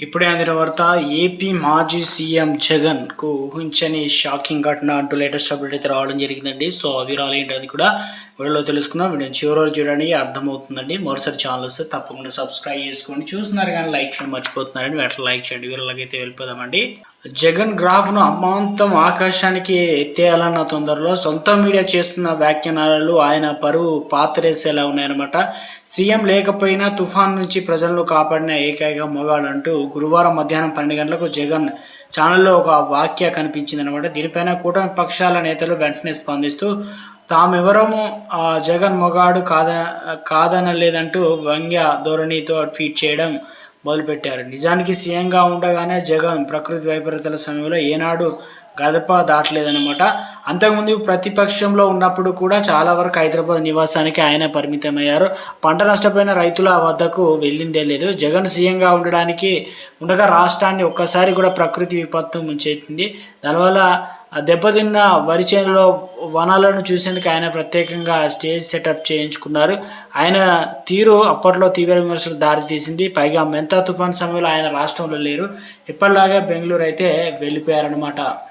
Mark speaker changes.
Speaker 1: ఇప్పుడే అందిన వార్త ఏపీ మాజీ సీఎం జగన్కు ఊహించని షాకింగ్ ఘటన అంటూ లేటెస్ట్ అప్డేట్ అయితే రావడం జరిగిందండి. సో ఆ వివరాలు అది కూడా వీడియోలో తెలుసుకుందాం. వీడియో చివరి వరకు చూడండి అర్థమవుతుందండి. మరోసారి ఛానల్ వస్తే తప్పకుండా సబ్స్క్రైబ్ చేసుకోండి. చూస్తున్నారు కానీ లైక్ చేయడం మర్చిపోతున్నారండి. వెంటనే లైక్ చేయండి. వీరలాగైతే వెళ్ళిపోదామండి. జగన్ గ్రాఫ్ను అమాంతం ఆకాశానికి ఎత్తేయాలన్న తొందరలో సొంత మీడియా చేస్తున్న వ్యాఖ్యానాలు ఆయన పరువు పాతరేసేలా ఉన్నాయన్నమాట. సీఎం లేకపోయినా తుఫాన్ నుంచి ప్రజలను కాపాడిన ఏకైక మొగాడు అంటూ గురువారం మధ్యాహ్నం పన్నెండు గంటలకు జగన్ ఛానల్లో ఒక వాక్య కనిపించింది అనమాట దీనిపైన కూటమి పక్షాల నేతలు వెంటనే స్పందిస్తూ తామెవరము? జగన్ మొగాడు కాద కాదనలేదంటూ వ్యంగ్య ధోరణితో ట్వీట్ చేయడం మొదలుపెట్టారు. నిజానికి సీఎంగా ఉండగానే జగన్ ప్రకృతి వైపరీత్యాల సమయంలో ఏనాడు గడప దాటలేదనమాట అంతకుముందు ప్రతిపక్షంలో ఉన్నప్పుడు కూడా చాలా వరకు హైదరాబాద్ నివాసానికి ఆయన పరిమితమయ్యారు. పంట నష్టపోయిన రైతుల వద్దకు వెళ్ళిందే లేదు. జగన్ సీఎంగా ఉండడానికి ఉండగా రాష్ట్రాన్ని ఒక్కసారి కూడా ప్రకృతి విపత్తు ముంచెత్తింది దానివల్ల దెబ్బతిన్న వరి చేనులో వనాలను చూసేందుకు ఆయన ప్రత్యేకంగా స్టేజ్ సెటప్ చేయించుకున్నారు. ఆయన తీరు అప్పట్లో తీవ్ర విమర్శలు దారితీసింది. పైగా మెంతా తుఫాన్ సమయంలో ఆయన రాష్ట్రంలో లేరు. ఇప్పటిలాగే బెంగళూరు అయితే వెళ్ళిపోయారనమాట